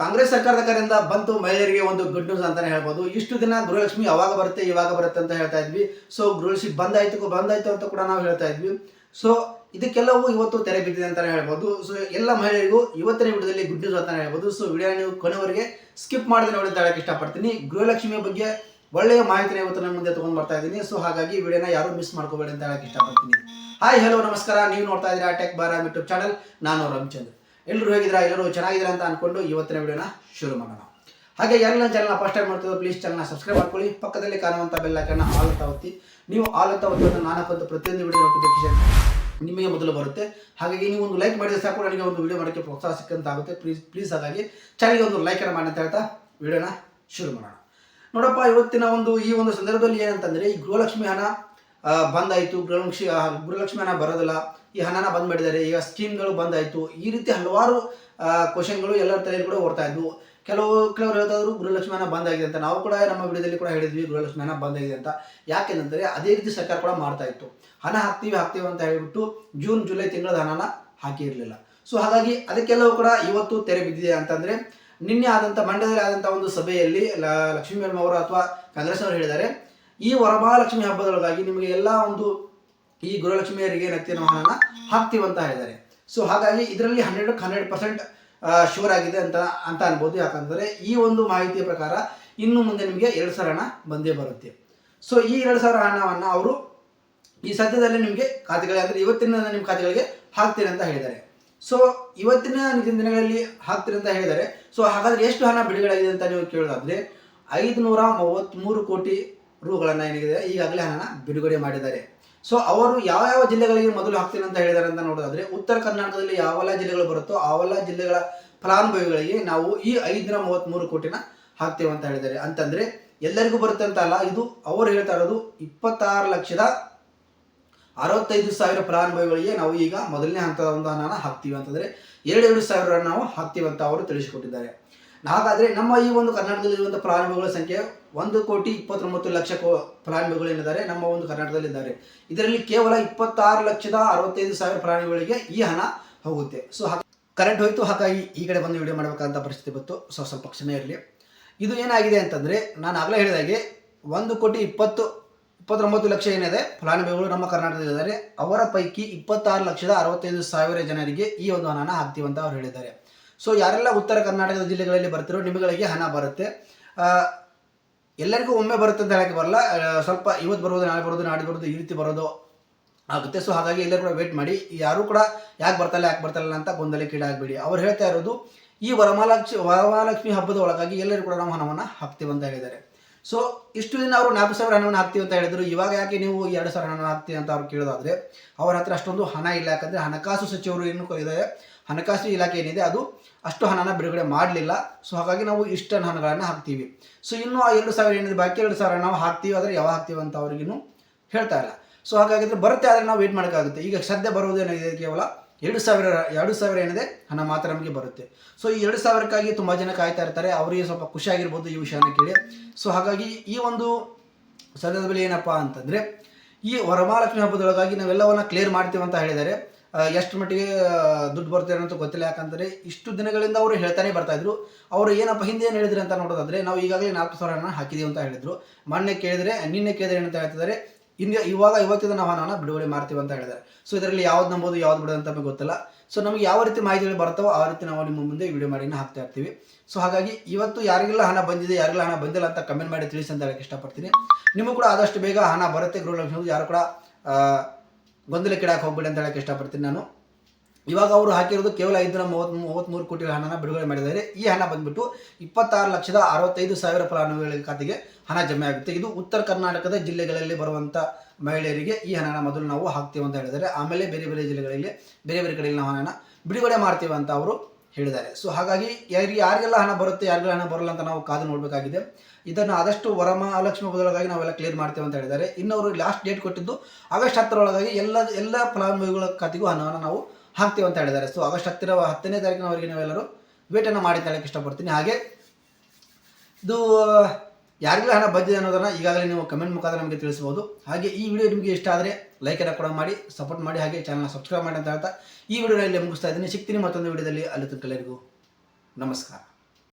ಕಾಂಗ್ರೆಸ್ ಸರ್ಕಾರದ ಕಡೆಯಿಂದ ಬಂತು ಮಹಿಳೆಯರಿಗೆ ಒಂದು ಗುಡ್ ನ್ಯೂಸ್ ಅಂತಾನೆ ಹೇಳ್ಬೋದು. ಇಷ್ಟು ದಿನ ಗೃಹಲಕ್ಷ್ಮಿ ಯಾವಾಗ ಬರುತ್ತೆ, ಇವಾಗ ಬರುತ್ತೆ ಅಂತ ಹೇಳ್ತಾ ಇದ್ವಿ. ಸೊ ಗೃಹಲಕ್ಷ್ಮಿ ಬಂದಾಯ್ತು ಬಂದಾಯ್ತು ಅಂತ ಕೂಡ ನಾವು ಹೇಳ್ತಾ ಇದ್ವಿ. ಸೊ ಇದಕ್ಕೆಲ್ಲವೂ ಇವತ್ತು ತೆರೆ ಬಿದ್ದಿದೆ ಅಂತಾನೆ ಹೇಳ್ಬೋದು. ಸೊ ಎಲ್ಲ ಮಹಿಳೆಯರಿಗೂ ಇವತ್ತನೇ ವಿಡಿಯೋದಲ್ಲಿ ಗುಡ್ ನ್ಯೂಸ್ ಅಂತಾನೆ ಹೇಳ್ಬೋದು. ಸೊ ವಿಡಿಯೋ ನೀವು ಕೊನೆವರೆಗೆ ಸ್ಕಿಪ್ ಮಾಡಿದ್ರೆ ನೋಡಿ ಅಂತ ಹೇಳಕ್ಕೆ ಇಷ್ಟಪಡ್ತೀನಿ. ಗೃಹಲಕ್ಷ್ಮಿಯ ಬಗ್ಗೆ ಒಳ್ಳೆಯ ಮಾಹಿತಿನ ಇವತ್ತು ನನ್ನ ಮುಂದೆ ತಗೊಂಡು ಬರ್ತಾ ಇದ್ದೀನಿ. ಸೊ ಹಾಗಾಗಿ ವಿಡಿಯೋನ ಯಾರು ಮಿಸ್ ಮಾಡ್ಕೋಬೇಡಿ ಅಂತ ಹೇಳಕ್ಕೆ ಇಷ್ಟಪಡ್ತೀನಿ. ಹಾಯ್ ಹಲೋ ನಮಸ್ಕಾರ. ನೀವು ನೋಡ್ತಾ ಇದ್ದೀರಾ ಟೆಕ್ ಬಾರ ಯೂಟ್ಯೂಬ್ ಚಾನಲ್ ನಾನು ರವಿಚಂದ್ರ ಎಲ್ಲರೂ ಹೇಗಿದ್ದೀರಾ? ಎಲ್ಲರೂ ಚೆನ್ನಾಗಿದ್ದೀರಾ ಅಂತ ಅನ್ಕೊಂಡು ಇವತ್ತಿನ ವಿಡಿಯೋನ ಶುರು ಮಾಡೋಣ. ಹಾಗೆ ಯಾರೆಲ್ಲ ಚಾನಲ್ನ ಫಸ್ಟ್ ಟೈಮ್ ಮಾಡ್ತಿದ್ರು ಪ್ಲೀಸ್ ಚಾನಲ್ನ ಸಬ್ಸ್ಕ್ರೈಬ್ ಮಾಡ್ಕೊಳ್ಳಿ. ಪಕ್ಕದಲ್ಲಿ ಕಾಣುವಂಥ ಬೆಲ್ಲ ಕಣ್ಣ ಆಲ್ ಅಂತ ಒತ್ತಿ. ನೀವು ಆಲ್ ಅಂತ ನಾನು ಹಾಕುವಂಥ ಪ್ರತಿಯೊಂದು ವಿಡಿಯೋ ನೋಟಿಫಿಕೇಶನ್ ನಿಮಗೆ ಮೊದಲು ಬರುತ್ತೆ. ಹಾಗಾಗಿ ನೀವು ಒಂದು ಲೈಕ್ ಮಾಡಿದ್ರೆ ಸಾಕು, ನನಗೆ ಒಂದು ವಿಡಿಯೋ ಮಾಡೋಕ್ಕೆ ಪ್ರೋತ್ಸಾಹ ಸಿಕ್ಕಂತ ಆಗುತ್ತೆ. ಪ್ಲೀಸ್ ಪ್ಲೀಸ್ ಹಾಗಾಗಿ ಚಾನಲ್ಗೆ ಒಂದು ಲೈಕನ್ನು ಮಾಡಿ ಅಂತ ಹೇಳ್ತಾ ವಿಡಿಯೋನ ಶುರು ಮಾಡೋಣ. ನೋಡಪ್ಪ, ಇವತ್ತಿನ ಒಂದು ಈ ಒಂದು ಸಂದರ್ಭದಲ್ಲಿ ಏನಂತಂದ್ರೆ, ಈ ಗೃಹಲಕ್ಷ್ಮಿ ಹಣ ಬಂದಾಯ್ತು. ಗೃಹಲಕ್ಷ್ಮಿ ಗೃಹಲಕ್ಷ್ಮಿಯನ್ನ ಬರೋದಿಲ್ಲ. ಈ ಹಣನ ಬಂದ್ ಮಾಡಿದ್ದಾರೆ. ಈಗ ಸ್ಕೀಮ್ಗಳು ಬಂದಾಯಿತು. ಈ ರೀತಿ ಹಲವಾರು ಕ್ವಶನ್ಗಳು ಎಲ್ಲರ ತಲೆಯಲ್ಲಿ ಕೂಡ ಓಡ್ತಾ ಇದ್ವು. ಕೆಲವು, ಕೆಲವರು ಹೇಳ್ತಾದ್ರು ಗೃಹಲಕ್ಷ್ಮಿಯನ್ನ ಬಂದಾಗಿದೆ ಅಂತ. ನಾವು ಕೂಡ ನಮ್ಮ ವಿಡಿಯೋದಲ್ಲಿ ಕೂಡ ಹೇಳಿದ್ವಿ ಗೃಹಲಕ್ಷ್ಮಿ ಹಣ ಬಂದಾಗಿದೆ ಅಂತ. ಯಾಕೆಂದ್ರೆ ಅದೇ ರೀತಿ ಸರ್ಕಾರ ಕೂಡ ಮಾಡ್ತಾ ಇತ್ತು. ಹಣ ಹಾಕ್ತೀವಿ ಹಾಕ್ತೀವಿ ಅಂತ ಹೇಳಿಬಿಟ್ಟು ಜೂನ್, ಜುಲೈ ತಿಂಗಳ ಹಣನ ಹಾಕಿರಲಿಲ್ಲ. ಸೊ, ಹಾಗಾಗಿ ಅದಕ್ಕೆಲ್ಲವೂ ಕೂಡ ಇವತ್ತು ತೆರೆ ಬಿದ್ದಿದೆ ಅಂತಂದ್ರೆ, ನಿನ್ನೆ ಆದಂಥ ಮಂಡ್ಯದಲ್ಲಿ ಆದಂಥ ಒಂದು ಸಭೆಯಲ್ಲಿ ಲಕ್ಷ್ಮೀ ಮೇಡಮ್ ಅವರು ಅಥವಾ ಕಾಂಗ್ರೆಸ್ ಅವರು ಹೇಳಿದ್ದಾರೆ ಈ ವರಮಹಾಲಕ್ಷ್ಮಿ ಹಬ್ಬದೊಳಗಾಗಿ ನಿಮಗೆ ಎಲ್ಲ ಒಂದು ಈ ಗೃಹಲಕ್ಷ್ಮಿಯರಿಗೆ ನಕ್ತಿನ ಹಣನ ಹಾಕ್ತೀವಿ ಅಂತ ಹೇಳಿದ್ದಾರೆ. ಸೊ ಹಾಗಾಗಿ ಇದರಲ್ಲಿ ಹಂಡ್ರೆಡ್ ಹಂಡ್ರೆಡ್ ಪರ್ಸೆಂಟ್ ಶೂರ್ ಆಗಿದೆ ಅಂತ ಅಂತ ಅನ್ಬೋದು. ಯಾಕಂದರೆ ಈ ಒಂದು ಮಾಹಿತಿಯ ಪ್ರಕಾರ ಇನ್ನು ಮುಂದೆ ನಿಮಗೆ ಎರಡು ಸಾವಿರ ಹಣ ಬಂದೇ ಬರುತ್ತೆ. ಸೊ ಈ ಎರಡು ಸಾವಿರ ಹಣವನ್ನು ಅವರು ಈ ಸದ್ಯದಲ್ಲಿ ನಿಮಗೆ ಖಾತೆಗಳಿಗೆ, ಅಂದರೆ ಇವತ್ತಿನ ನಿಮ್ಮ ಖಾತೆಗಳಿಗೆ ಹಾಕ್ತೀರಿ ಅಂತ ಹೇಳಿದ್ದಾರೆ. ಸೊ ಇವತ್ತಿನ ದಿನಗಳಲ್ಲಿ ಹಾಕ್ತೀರಿ ಅಂತ ಹೇಳಿದ್ದಾರೆ. ಸೊ ಹಾಗಾದ್ರೆ ಎಷ್ಟು ಹಣ ಬಿಡುಗಡೆಯಾಗಿದೆ ಅಂತ ನೀವು ಕೇಳೋದಾದ್ರೆ ಐದುನೂರ ಮೂವತ್ತ್ಮೂರು ಕೋಟಿ ರೂಗಳನ್ನು ಏನಿದೆ, ಈಗಾಗಲೇ ಹಣನ ಬಿಡುಗಡೆ ಮಾಡಿದ್ದಾರೆ. ಸೊ ಅವರು ಯಾವ ಯಾವ ಜಿಲ್ಲೆಗಳಿಗೆ ಮೊದಲು ಹಾಕ್ತೀನಿ ಅಂತ ಹೇಳಿದ್ದಾರೆ ಅಂತ ನೋಡೋದಾದ್ರೆ, ಉತ್ತರ ಕರ್ನಾಟಕದಲ್ಲಿ ಯಾವೆಲ್ಲ ಜಿಲ್ಲೆಗಳು ಬರುತ್ತೋ ಆವೆಲ್ಲ ಜಿಲ್ಲೆಗಳ ಫಲಾನುಭವಿಗಳಿಗೆ ನಾವು ಈ ಐದುನೂರ ಮೂವತ್ತ್ಮೂರು ಕೋಟಿನ ಹಾಕ್ತೇವೆ ಅಂತ ಹೇಳಿದ್ದಾರೆ. ಅಂತಂದ್ರೆ, ಎಲ್ಲರಿಗೂ ಬರುತ್ತೆ ಅಂತ ಅಲ್ಲ, ಇದು ಅವರು ಹೇಳ್ತಾ ಇರೋದು ಇಪ್ಪತ್ತಾರು ಲಕ್ಷದ ಅರವತ್ತೈದು ಸಾವಿರ ಫಲಾನುಭವಿಗಳಿಗೆ ನಾವು ಈಗ ಮೊದಲನೇ ಹಂತದ ಒಂದು ಹಣನ ಹಾಕ್ತೀವಿ ಅಂತಂದ್ರೆ, ಎರಡು ಎರಡು ಸಾವಿರ ನಾವು ಹಾಕ್ತೀವಿ ಅಂತ ಅವರು ತಿಳಿಸಿಕೊಟ್ಟಿದ್ದಾರೆ. ಹಾಗಾದ್ರೆ ನಮ್ಮ ಈ ಒಂದು ಕರ್ನಾಟಕದಲ್ಲಿರುವಂಥ ಪ್ರಾರಂಭಗಳ ಸಂಖ್ಯೆ ಒಂದು ಕೋಟಿ ಇಪ್ಪತ್ತೊಂಬತ್ತು ಲಕ್ಷ ಕೋ ಫಲಾನುಭವಿಗಳು ಏನಿದ್ದಾರೆ, ನಮ್ಮ ಒಂದು ಕರ್ನಾಟಕದಲ್ಲಿ ಇದ್ದಾರೆ. ಇದರಲ್ಲಿ ಕೇವಲ ಇಪ್ಪತ್ತಾರು ಲಕ್ಷದ ಅರವತ್ತೈದು ಸಾವಿರ ಪ್ರಾಣಿಗಳಿಗೆ ಈ ಹಣ ಹೋಗುತ್ತೆ. ಸೊ ಕರೆಂಟ್ ಹೋಯ್ತು, ಹಾಗಾಗಿ ಈ ಕಡೆ ಬಂದು ವಿಡಿಯೋ ಮಾಡಬೇಕಂತ ಪರಿಸ್ಥಿತಿ ಬಂತು. ಸೊ ಸ್ವಲ್ಪ ಕ್ಷಮೆ ಇರಲಿ. ಇದು ಏನಾಗಿದೆ ಅಂತಂದರೆ, ನಾನು ಆಗಲೇ ಹೇಳಿದಾಗೆ ಒಂದು ಕೋಟಿ ಇಪ್ಪತ್ತು, ಇಪ್ಪತ್ತೊಂಬತ್ತು ಲಕ್ಷ ಏನಿದೆ ಫಲಾನುಭವಿಗಳು ನಮ್ಮ ಕರ್ನಾಟಕದಲ್ಲಿದ್ದಾರೆ ಅವರ ಪೈಕಿ ಇಪ್ಪತ್ತಾರು ಲಕ್ಷದ ಅರವತ್ತೈದು ಸಾವಿರ ಜನರಿಗೆ ಈ ಒಂದು ಹಣನ ಹಾಕ್ತೀವಿ ಅಂತ ಅವ್ರು ಹೇಳಿದ್ದಾರೆ. ಸೊ ಯಾರೆಲ್ಲ ಉತ್ತರ ಕರ್ನಾಟಕದ ಜಿಲ್ಲೆಗಳಲ್ಲಿ ಬರ್ತಿರೋ ನಿಮಗಳಿಗೆ ಹಣ ಬರುತ್ತೆ. ಎಲ್ಲರಿಗೂ ಒಮ್ಮೆ ಬರುತ್ತೆ ಅಂತ ಹೇಳಕ್ಕೆ ಬರಲ್ಲ. ಸ್ವಲ್ಪ ಇವತ್ತು ಬರೋದು, ನಾಳೆ ಬರೋದು ನಾಡಿ ಬರೋದು ಈ ರೀತಿ ಬರೋದು ಆಗುತ್ತೆ. ಸೊ ಹಾಗಾಗಿ ಎಲ್ಲರೂ ಕೂಡ ವೇಟ್ ಮಾಡಿ. ಯಾರು ಕೂಡ ಯಾಕೆ ಬರ್ತಾಯಿಲ್ಲ ಯಾಕೆ ಬರ್ತಾಯಿಲ್ಲ ಅಂತ ಗೊಂದಲಕ್ಕೀಡಾಗಬೇಡಿ ಅವ್ರು ಹೇಳ್ತಾ ಇರೋದು, ಈ ವರಮಹಾಲಕ್ಷ್ಮಿ ವರಮಹಾಲಕ್ಷ್ಮಿ ಹಬ್ಬದ ಒಳಗಾಗಿ ಎಲ್ಲರೂ ಕೂಡ ನಾವು ಹಣವನ್ನು ಹಾಕ್ತೀವಿ ಅಂತ ಹೇಳಿದ್ದಾರೆ. ಸೊ ಇಷ್ಟು ದಿನ ಅವರು ನಾಲ್ಕು ಸಾವಿರ ಹಣವನ್ನು ಹಾಕ್ತೀವಿ ಅಂತ ಹೇಳಿದ್ರು. ಇವಾಗ ಯಾಕೆ ನೀವು ಎರಡು ಸಾವಿರ ಹಣವನ್ನು ಹಾಕ್ತೀವಿ ಅಂತ ಅವ್ರು ಕೇಳೋದಾದ್ರೆ, ಅವ್ರ ಹತ್ರ ಅಷ್ಟೊಂದು ಹಣ ಇಲ್ಲ. ಯಾಕಂದರೆ ಹಣಕಾಸು ಸಚಿವರು ಏನು ಇದ್ದಾರೆ ಹಣಕಾಸು ಇಲಾಖೆ ಏನಿದೆ, ಅದು ಅಷ್ಟು ಹಣನ ಬಿಡುಗಡೆ ಮಾಡಲಿಲ್ಲ. ಸೊ ಹಾಗಾಗಿ ನಾವು ಇಷ್ಟನ್ನು ಹಣಗಳನ್ನು ಹಾಕ್ತೀವಿ. ಸೊ ಇನ್ನು ಆ ಎರಡು ಸಾವಿರ ಏನಿದೆ ಬಾಕಿ ಎರಡು ಸಾವಿರ ನಾವು ಹಾಕ್ತೀವಿ. ಆದರೆ ಯಾವಾಗ ಹಾಕ್ತೀವಿ ಅಂತ ಅವ್ರಿಗಿನ್ನೂ ಹೇಳ್ತಾ ಇಲ್ಲ. ಸೊ ಹಾಗಾಗಿದ್ರೆ ಬರುತ್ತೆ ಆದರೆ ನಾವು ವೇಟ್ ಮಾಡೋಕ್ಕಾಗುತ್ತೆ. ಈಗ ಸದ್ಯ ಬರುವುದೇನಿದೆ ಕೇವಲ ಎರಡು ಸಾವಿರ ಎರಡು ಸಾವಿರ ಏನಿದೆ ಹಣ ಮಾತ್ರ ನಮಗೆ ಬರುತ್ತೆ. ಸೊ ಈ ಎರಡು ಸಾವಿರಕ್ಕಾಗಿ ತುಂಬ ಜನ ಕಾಯ್ತಾ ಇರ್ತಾರೆ. ಅವರಿಗೆ ಸ್ವಲ್ಪ ಖುಷಿಯಾಗಿರ್ಬೋದು ಈ ವಿಷಯನ ಕೇಳಿ. ಸೊ ಹಾಗಾಗಿ ಈ ಒಂದು ಸಂದರ್ಭದಲ್ಲಿ ಏನಪ್ಪ ಅಂತಂದರೆ ಈ ವರಮಹಾಲಕ್ಷ್ಮಿ ಹಬ್ಬದೊಳಗಾಗಿ ನಾವೆಲ್ಲವನ್ನ ಕ್ಲಿಯರ್ ಮಾಡ್ತೀವಿ ಅಂತ ಹೇಳಿದ್ದಾರೆ. ಆ, ಎಷ್ಟು ಮಟ್ಟಿಗೆ ದುಡ್ಡು ಬರುತ್ತೆ ಅಂತ ಗೊತ್ತಿಲ್ಲ. ಯಾಕಂದರೆ ಇಷ್ಟು ದಿನಗಳಿಂದ ಅವರು ಹೇಳ್ತಾನೆ ಬರ್ತಾಯಿದ್ರು ಅವರು ಏನಪ್ಪ ಹಿಂದೆ ಏನು ಹೇಳಿದ್ರು ಅಂತ ನೋಡೋದಾದ್ರೆ, ನಾವು ಈಗಾಗಲೇ ನಾಲ್ಕು ಸಾವಿರ ಹಣ ಹಾಕಿದೀವಿ ಅಂತ ಹೇಳಿದ್ರು. ಮೊನ್ನೆ ಕೇಳಿದ್ರೆ, ನಿನ್ನೆ ಕೇಳಿದ್ರೆ ಏನಂತ ಹೇಳ್ತಿದ್ದಾರೆ. ಇನ್ನು ಇವಾಗ ಇವತ್ತಿನ ನಾವು ಹಣನ ಬಿಡುಗಡೆ ಮಾಡ್ತೀವಿ ಅಂತ ಹೇಳಿದ್ದಾರೆ. ಸೊ ಇದರಲ್ಲಿ ಯಾವ್ದು ನಂಬೋದು, ಯಾವ್ದು ಬಿಡೋದು ಅಂತ ಗೊತ್ತಿಲ್ಲ. ಸೊ ನಮಗೆ ಯಾವ ರೀತಿ ಮಾಹಿತಿಗಳು ಬರ್ತಾವೋ ಆ ರೀತಿ ನಾವು ನಿಮ್ಮ ಮುಂದೆ ವಿಡಿಯೋ ಮಾಡಿನ ಹಾಕ್ತಾ ಇರ್ತೀವಿ. ಸೊ ಹಾಗಾಗಿ ಇವತ್ತು ಯಾರಿಗೆಲ್ಲ ಹಣ ಬಂದಿದೆ, ಯಾರಿಗೆಲ್ಲ ಹಣ ಬಂದಿಲ್ಲ ಅಂತ ಕಮೆಂಟ್ ಮಾಡಿ ತಿಳಿಸಿ ಅಂತ ಹೇಳಕ್ಕೆ ಇಷ್ಟಪಡ್ತೀನಿ. ನಿಮಗೂ ಕೂಡ ಆದಷ್ಟು ಬೇಗ ಹಣ ಬರುತ್ತೆ ಗೃಹಲಕ್ಷ್ಮಿ ಯಾರು ಕೂಡ ಗೊಂದಲಕ್ಕೀಡಾಕ್ ಹೋಗ್ಬೇಡಿ ಅಂತ ಹೇಳಕ್ಕೆ ಇಷ್ಟಪಡ್ತೀನಿ ನಾನು. ಇವಾಗ ಅವರು ಹಾಕಿರೋದು ಕೇವಲ ಐದುನೂರ ಮೂವತ್ತ್ ಮೂವತ್ತ್ಮೂರು ಕೋಟಿ ಹಣನ ಬಿಡುಗಡೆ ಮಾಡಿದ್ದಾರೆ. ಈ ಹಣ ಬಂದ್ಬಿಟ್ಟು ಇಪ್ಪತ್ತಾರು ಲಕ್ಷದ ಅರವತ್ತೈದು ಸಾವಿರ ಫಲಾನುಭವಿಗಳ ಖಾತೆಗೆ ಹಣ ಜಮೆ ಆಗುತ್ತೆ. ಇದು ಉತ್ತರ ಕರ್ನಾಟಕದ ಜಿಲ್ಲೆಗಳಲ್ಲಿ ಬರುವಂಥ ಮಹಿಳೆಯರಿಗೆ ಈ ಹಣನ ಮೊದಲು ನಾವು ಹಾಕ್ತೀವಿ ಅಂತ ಹೇಳಿದರೆ ಆಮೇಲೆ ಬೇರೆ ಬೇರೆ ಜಿಲ್ಲೆಗಳಲ್ಲಿ, ಬೇರೆ ಬೇರೆ ಕಡೆಯಲ್ಲಿ ನಾವು ಹಣನ ಬಿಡುಗಡೆ ಮಾಡ್ತೀವಿ ಅಂತ ಅವರು ಹೇಳಿದ್ದಾರೆ. ಸೊ ಹಾಗಾಗಿ ಯಾರಿಗೆ ಯಾರಿಗೆಲ್ಲ ಹಣ ಬರುತ್ತೆ, ಯಾರಿಗೆಲ್ಲ ಹಣ ಬರಲ್ಲ ಅಂತ ನಾವು ಕಾದು ನೋಡಬೇಕಾಗಿದೆ. ಇದನ್ನು ಆದಷ್ಟು ವರಮಹಾಲಕ್ಷ್ಮಿ ಬದಲಾಗಿ ನಾವೆಲ್ಲ ಕ್ಲಿಯರ್ ಮಾಡ್ತೇವೆ ಅಂತ ಹೇಳಿದ್ದಾರೆ. ಇನ್ನು ಲಾಸ್ಟ್ ಡೇಟ್ ಕೊಟ್ಟಿದ್ದು ಆಗಸ್ಟ್ ಹತ್ತರೊಳಗಾಗಿ ಎಲ್ಲ ಎಲ್ಲ ಫಲಾನುಭವಿಗಳ ಖಾತೆಗೂ ಹಣವನ್ನು ನಾವು ಹಾಕ್ತೇವೆ ಅಂತ ಹೇಳಿದ್ದಾರೆ. ಸೊ ಆಗಸ್ಟ್ ಹತ್ತಿರ ಹತ್ತನೇ ತಾರೀಕಿನವರೆಗೆ ನಾವೆಲ್ಲರೂ ವೇಟನ್ನು ಮಾಡಿ ಅಂತ ಹೇಳಕ್ಕೆ ಇಷ್ಟಪಡ್ತೀನಿ. ಹಾಗೆ, ಇದು ಯಾರಿಗೆಲ್ಲ ಹಣ ಬಂದಿದೆ ಅನ್ನೋದನ್ನು ಈಗಾಗಲೇ ನೀವು ಕಮೆಂಟ್ ಮುಖಾಂತರ ನಮಗೆ ತಿಳಿಸಬಹುದು. ಹಾಗೆ ಈ ವಿಡಿಯೋ ನಿಮಗೆ ಇಷ್ಟ ಆದರೆ ಲೈಕ್ ಎಲ್ಲ ಕೂಡ ಮಾಡಿ ಸಪೋರ್ಟ್ ಮಾಡಿ, ಹಾಗೆ ಚಾನಲ್ನ ಸಬ್ಸ್ಕ್ರೈಬ್ ಮಾಡಿ ಅಂತ ಹೇಳ್ತಾ ಈ ವಿಡಿಯೋನಲ್ಲಿ ಮುಗಿಸ್ತಾ ಇದ್ದೀನಿ. ಸಿಗ್ತೀನಿ ಮತ್ತೊಂದು ವಿಡಿಯೋದಲ್ಲಿ ಅಲ್ಲಿ ನಮಸ್ಕಾರ.